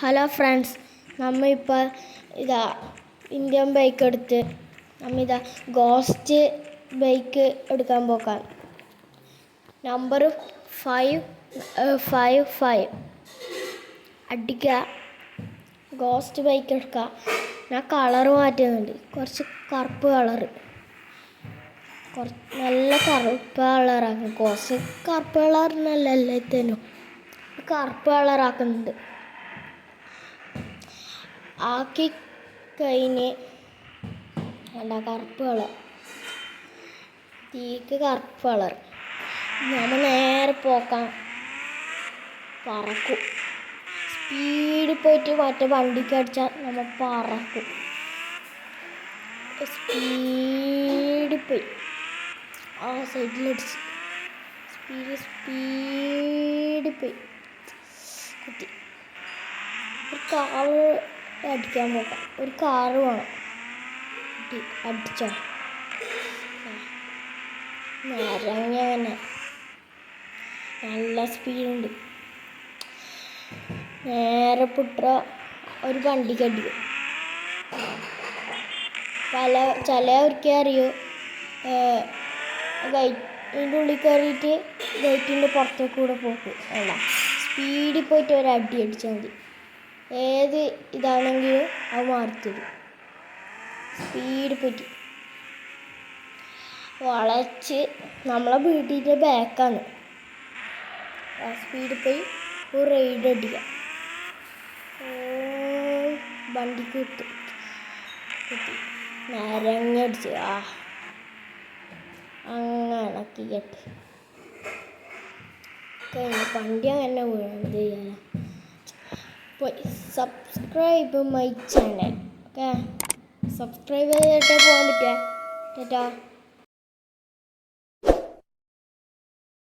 Hello friends നമ്മൾ ഇപ്പോൾ ഇതാ ഇന്ത്യൻ ബൈക്ക് എടുത്ത് നമ്മ ഇതാ ഗോസ്റ്റ് ബൈക്ക് എടുക്കാൻ പോക്കാം നമ്പർ ഫൈവ് ഫൈവ് ഫൈവ്. അടിക്കുക. ഗോസ്റ്റ് ബൈക്ക് എടുക്കുക. ഞാൻ കളർ മാറ്റുന്നുണ്ട്. കുറച്ച് കറുപ്പ് കളർ കുറച്ച് നല്ല കറുപ്പ് കളറാക്കും കുറച്ച് കറുപ്പ് കളറിനല്ല എല്ലാത്തിനും. കറുപ്പ് കളറാക്കുന്നുണ്ട് ആക്കി കഴിഞ്ഞ് എന്താ കറുപ്പ് കളർ. തീക്ക് കറുപ്പ് കളർ. നമ്മൾ നേരെ പോക്കാൻ പറക്കും. സ്പീഡിൽ പോയിട്ട് മറ്റേ വണ്ടിക്ക് അടിച്ചാൽ നമ്മൾ പറക്കും. സ്പീഡിൽ പോയി. ആ സൈഡിലടിച്ച് സ്പീഡ് സ്പീഡിൽ പോയി. കുത്തി. ഒരു കാറ് അടിക്കാൻ പോകാം. ഒരു കാറ് വേണം. അടിച്ചോ. നിറഞ്ഞവനെ നല്ല സ്പീഡുണ്ട്. നേരെ പുട്ട ഒരു വണ്ടിക്ക് അടിക്കും. പല ചിലവർക്ക് അറിയൂ? ഗൈറ്റിന്റെ ഉള്ളിൽ കയറിയിട്ട് ഗൈറ്റിന്റെ പുറത്തേക്കൂടെ പോകും. അല്ല സ്പീഡിൽ പോയിട്ട് ഒരു അടി അടിച്ചാൽ മതി. ഏത് ഇതാണെങ്കിലും അത് മാറിത്തരും. സ്പീഡ് പറ്റി. വളച്ച് നമ്മളെ വീട്ടിന്റെ ബാക്കാണ് ആ സ്പീഡ് പോയി ഒരു റൈഡ് അടിക്കുക വണ്ടിക്ക് കിട്ടും കിട്ടി നരങ്ങടിച്ച് ആ അങ്ങനെ കെട്ടി കഴിഞ്ഞു വണ്ടി അങ്ങനെ ചെയ്യാനാ പോയി. Subscribe my channel okay subscribe ചെയ്തിട്ടേ പോകാൻ പറ്റുക ടാറ്റാ